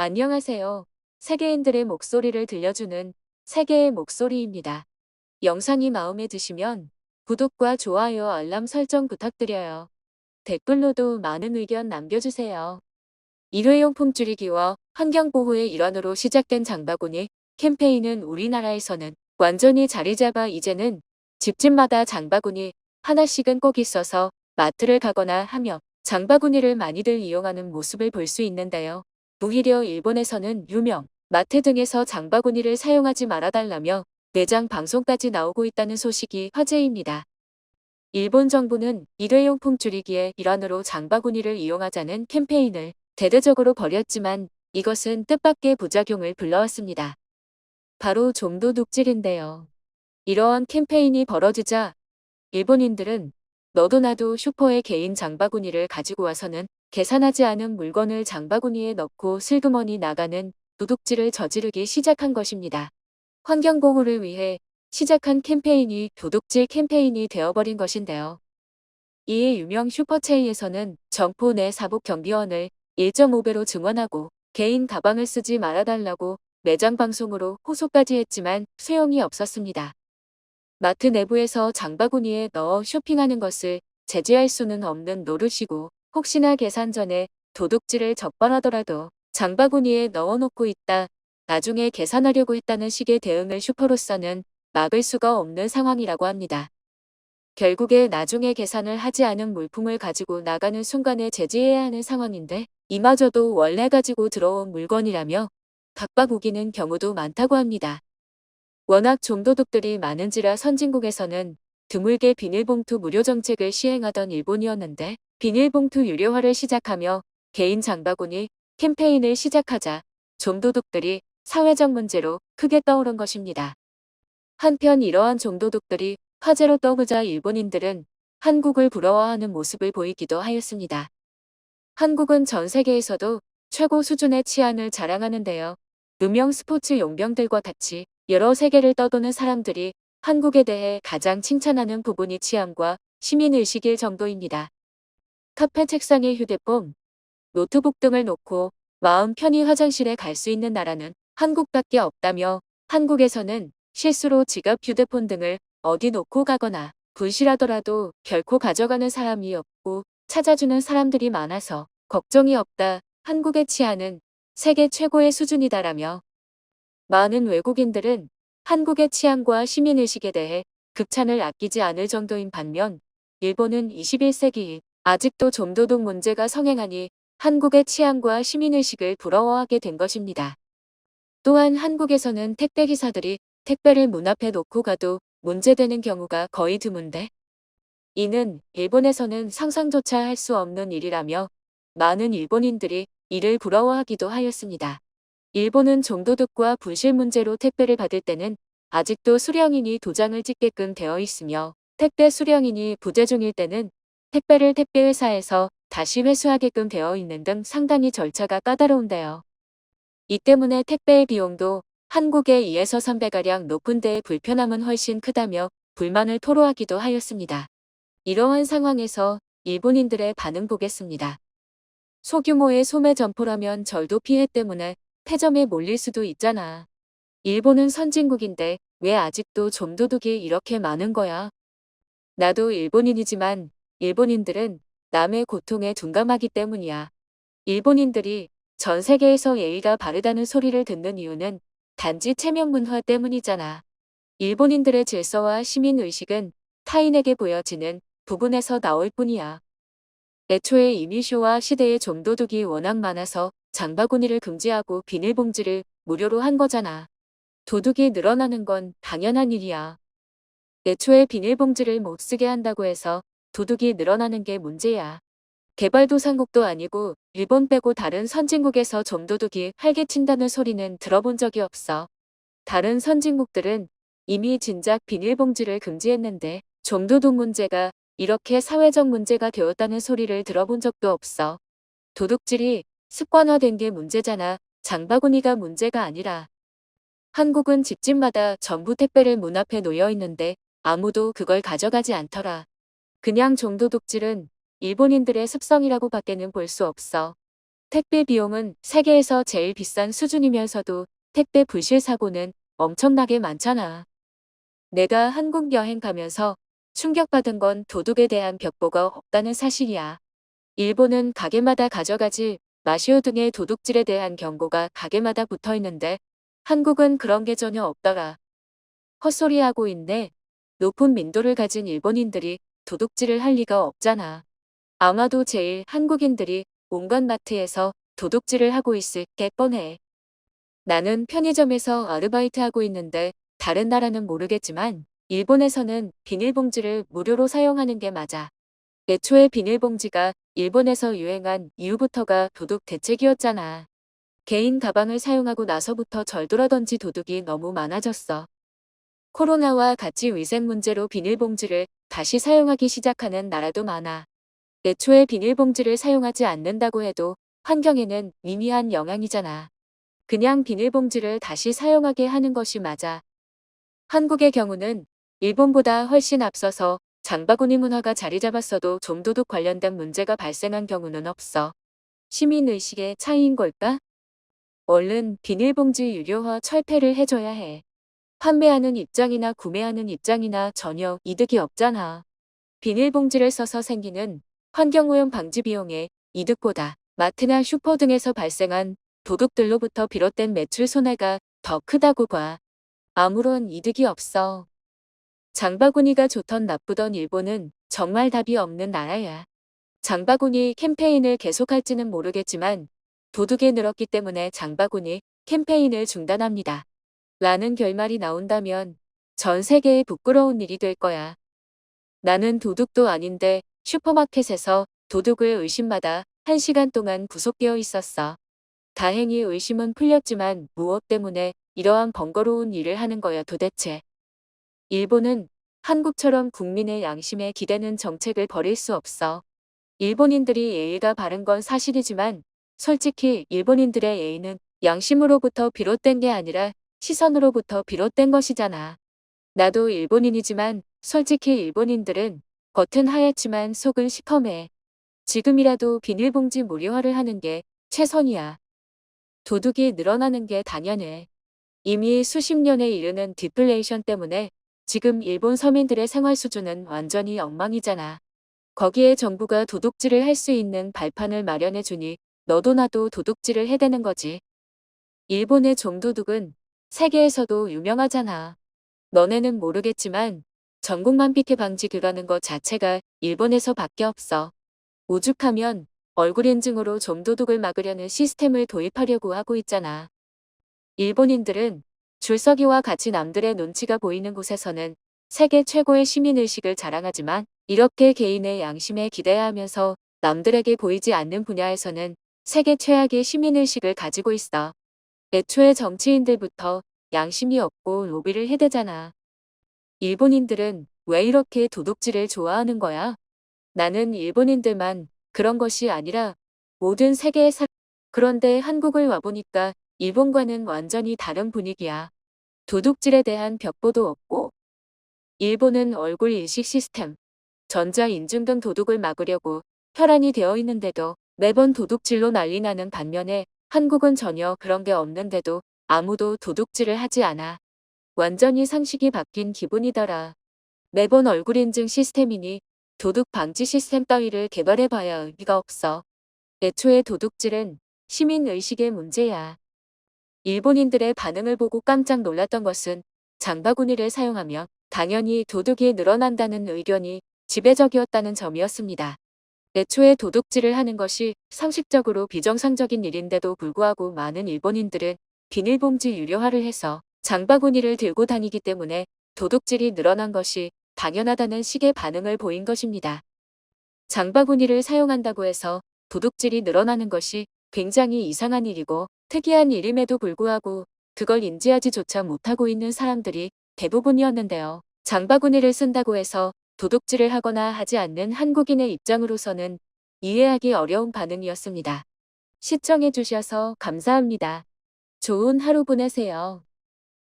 안녕하세요. 세계인들의 목소리를 들려주는 세계의 목소리입니다. 영상이 마음에 드시면 구독과 좋아요, 알람 설정 부탁드려요. 댓글로도 많은 의견 남겨주세요. 일회용품 줄이기와 환경보호의 일환으로 시작된 장바구니 캠페인은 우리나라에서는 완전히 자리 잡아 이제는 집집마다 장바구니 하나씩은 꼭 있어서 마트를 가거나 하며 장바구니를 많이들 이용하는 모습을 볼 수 있는데요. 오히려 일본에서는 유명, 마트 등에서 장바구니를 사용하지 말아달라며 내장 방송까지 나오고 있다는 소식이 화제입니다. 일본 정부는 일회용품 줄이기의 일환으로 장바구니를 이용하자는 캠페인을 대대적으로 벌였지만 이것은 뜻밖의 부작용을 불러왔습니다. 바로 좀도 독질인데요. 이러한 캠페인이 벌어지자 일본인들은 너도 나도 슈퍼에 개인 장바구니를 가지고 와서는 계산하지 않은 물건을 장바구니에 넣고 슬그머니 나가는 도둑질을 저지르기 시작한 것입니다. 환경보호를 위해 시작한 캠페인이 도둑질 캠페인이 되어버린 것인데요. 이에 유명 슈퍼체이에서는 점포 내 사복 경비원을 1.5배로 증원하고 개인 가방을 쓰지 말아달라고 매장 방송으로 호소까지 했지만 소용이 없었습니다. 마트 내부에서 장바구니에 넣어 쇼핑하는 것을 제지할 수는 없는 노릇이고 혹시나 계산 전에 도둑질을 적발하더라도 장바구니에 넣어놓고 있다. 나중에 계산하려고 했다는 식의 대응을 슈퍼로서는 막을 수가 없는 상황이라고 합니다. 결국에 나중에 계산을 하지 않은 물품을 가지고 나가는 순간에 제지해야 하는 상황인데 이마저도 원래 가지고 들어온 물건이라며 각박우기는 경우도 많다고 합니다. 워낙 좀도둑들이 많은지라 선진국에서는 드물게 비닐봉투 무료 정책을 시행하던 일본이었는데 비닐봉투 유료화를 시작하며 개인 장바구니 캠페인을 시작하자 좀도둑들이 사회적 문제로 크게 떠오른 것입니다. 한편 이러한 좀도둑들이 화제로 떠오르자 일본인들은 한국을 부러워하는 모습을 보이기도 하였습니다. 한국은 전 세계에서도 최고 수준의 치안을 자랑하는데요. 유명 스포츠 용병들과 같이 여러 세계를 떠도는 사람들이 한국에 대해 가장 칭찬하는 부분이 치안과 시민의식일 정도입니다. 카페 책상에 휴대폰, 노트북 등을 놓고 마음 편히 화장실에 갈 수 있는 나라는 한국밖에 없다며 한국에서는 실수로 지갑, 휴대폰 등을 어디 놓고 가거나 분실하더라도 결코 가져가는 사람이 없고 찾아주는 사람들이 많아서 걱정이 없다. 한국의 치안은 세계 최고의 수준이다라며 많은 외국인들은 한국의 치안과 시민의식에 대해 극찬을 아끼지 않을 정도인 반면 일본은 21세기 아직도 좀도둑 문제가 성행하니 한국의 치안과 시민의식을 부러워하게 된 것입니다. 또한 한국에서는 택배 기사들이 택배를 문 앞에 놓고 가도 문제되는 경우가 거의 드문데 이는 일본에서는 상상조차 할 수 없는 일이라며 많은 일본인들이 이를 부러워하기도 하였습니다. 일본은 종도둑과 분실 문제로 택배를 받을 때는 아직도 수령인이 도장을 찍게끔 되어 있으며 택배 수령인이 부재 중일 때는 택배를 택배회사에서 다시 회수하게끔 되어 있는 등 상당히 절차가 까다로운데요. 이 때문에 택배의 비용도 한국의 2에서 3배가량 높은 데에 불편함은 훨씬 크다며 불만을 토로하기도 하였습니다. 이러한 상황에서 일본인들의 반응 보겠습니다. 소규모의 소매 점포라면 절도 피해 때문에 폐점에 몰릴 수도 있잖아. 일본은 선진국인데 왜 아직도 좀도둑이 이렇게 많은 거야? 나도 일본인이지만 일본인들은 남의 고통에 둔감하기 때문이야. 일본인들이 전 세계에서 예의가 바르다는 소리를 듣는 이유는 단지 체면 문화 때문이잖아. 일본인들의 질서와 시민의식은 타인에게 보여지는 부분에서 나올 뿐이야. 애초에 이미쇼와 시대의 좀도둑이 워낙 많아서 장바구니를 금지하고 비닐봉지를 무료로 한 거잖아. 도둑이 늘어나는 건 당연한 일이야. 애초에 비닐봉지를 못 쓰게 한다고 해서 도둑이 늘어나는 게 문제야. 개발도상국도 아니고 일본 빼고 다른 선진국에서 좀도둑이 활개친다는 소리는 들어본 적이 없어. 다른 선진국들은 이미 진작 비닐봉지를 금지했는데 좀도둑 문제가 이렇게 사회적 문제가 되었다는 소리를 들어본 적도 없어. 도둑질이 습관화된 게 문제잖아. 장바구니가 문제가 아니라. 한국은 집집마다 전부 택배를 문 앞에 놓여 있는데 아무도 그걸 가져가지 않더라. 그냥 종도둑질은 일본인들의 습성이라고 밖에는 볼 수 없어. 택배 비용은 세계에서 제일 비싼 수준이면서도 택배 불실 사고는 엄청나게 많잖아. 내가 한국 여행 가면서 충격받은 건 도둑에 대한 벽보가 없다는 사실이야. 일본은 가게마다 가져가지 마시오 등의 도둑질에 대한 경고가 가게마다 붙어 있는데 한국은 그런 게 전혀 없더라. 헛소리하고 있네. 높은 민도를 가진 일본인들이 도둑질을 할 리가 없잖아. 아마도 제일 한국인들이 온갖 마트에서 도둑질을 하고 있을 게 뻔해. 나는 편의점에서 아르바이트하고 있는데 다른 나라는 모르겠지만 일본에서는 비닐봉지를 무료로 사용하는 게 맞아. 애초에 비닐봉지가 일본에서 유행한 이후부터가 도둑 대책이었잖아. 개인 가방을 사용하고 나서부터 절돌하던지 도둑이 너무 많아졌어. 코로나와 같이 위생 문제로 비닐봉지를 다시 사용하기 시작하는 나라도 많아. 애초에 비닐봉지를 사용하지 않는다고 해도 환경에는 미미한 영향이잖아. 그냥 비닐봉지를 다시 사용하게 하는 것이 맞아. 한국의 경우는 일본보다 훨씬 앞서서 장바구니 문화가 자리 잡았어도 좀도둑 관련된 문제가 발생한 경우는 없어. 시민의식의 차이인 걸까? 얼른 비닐봉지 유료화 철폐를 해줘야 해. 판매하는 입장이나 구매하는 입장이나 전혀 이득이 없잖아. 비닐봉지를 써서 생기는 환경오염 방지 비용의 이득보다 마트나 슈퍼 등에서 발생한 도둑들로부터 비롯된 매출 손해가 더 크다고 봐. 아무런 이득이 없어. 장바구니가 좋던 나쁘던 일본은 정말 답이 없는 나라야. 장바구니 캠페인을 계속할지는 모르겠지만 도둑이 늘었기 때문에 장바구니 캠페인을 중단합니다. 라는 결말이 나온다면 전 세계에 부끄러운 일이 될 거야. 나는 도둑도 아닌데 슈퍼마켓에서 도둑을 의심받아 1시간 동안 구속되어 있었어. 다행히 의심은 풀렸지만 무엇 때문에 이러한 번거로운 일을 하는 거야 도대체. 일본은 한국처럼 국민의 양심에 기대는 정책을 버릴 수 없어. 일본인들이 예의가 바른 건 사실이지만 솔직히 일본인들의 예의는 양심으로부터 비롯된 게 아니라 시선으로부터 비롯된 것이잖아. 나도 일본인이지만 솔직히 일본인들은 겉은 하얗지만 속은 시커매. 지금이라도 비닐봉지 무료화를 하는 게 최선이야. 도둑이 늘어나는 게 당연해. 이미 수십 년에 이르는 디플레이션 때문에 지금 일본 서민들의 생활 수준은 완전히 엉망이잖아. 거기에 정부가 도둑질을 할 수 있는 발판을 마련해 주니 너도 나도 도둑질을 해대는 거지. 일본의 좀도둑은 세계에서도 유명하잖아. 너네는 모르겠지만 전국만 피해 방지 그라는 것 자체가 일본에서 밖에 없어. 오죽하면 얼굴 인증으로 좀도둑을 막으려는 시스템을 도입하려고 하고 있잖아. 일본인들은 줄서기와 같이 남들의 눈치가 보이는 곳에서는 세계 최고의 시민의식을 자랑하지만 이렇게 개인의 양심에 기대하면서 남들에게 보이지 않는 분야에서는 세계 최악의 시민의식을 가지고 있어. 애초에 정치인들부터 양심이 없고 로비를 해대잖아. 일본인들은 왜 이렇게 도둑질을 좋아하는 거야? 나는 일본인들만 그런 것이 아니라 모든 세계의 사 그런데 한국을 와보니까 일본과는 완전히 다른 분위기야. 도둑질에 대한 벽보도 없고 일본은 얼굴 인식 시스템, 전자 인증 등 도둑을 막으려고 혈안이 되어 있는데도 매번 도둑질로 난리 나는 반면에 한국은 전혀 그런 게 없는데도 아무도 도둑질을 하지 않아. 완전히 상식이 바뀐 기분이더라. 매번 얼굴 인증 시스템이니 도둑 방지 시스템 따위를 개발해봐야 의미가 없어. 애초에 도둑질은 시민의식의 문제야. 일본인들의 반응을 보고 깜짝 놀랐던 것은 장바구니를 사용하며 당연히 도둑이 늘어난다는 의견이 지배적이었다는 점이었습니다. 애초에 도둑질을 하는 것이 상식적으로 비정상적인 일인데도 불구하고 많은 일본인들은 비닐봉지 유료화를 해서 장바구니를 들고 다니기 때문에 도둑질이 늘어난 것이 당연하다는 식의 반응을 보인 것입니다. 장바구니를 사용한다고 해서 도둑질이 늘어나는 것이 굉장히 이상한 일이고 특이한 일임에도 불구하고 그걸 인지하지조차 못하고 있는 사람들이 대부분이었는데요. 장바구니를 쓴다고 해서 도둑질을 하거나 하지 않는 한국인의 입장으로서는 이해하기 어려운 반응이었습니다. 시청해 주셔서 감사합니다. 좋은 하루 보내세요.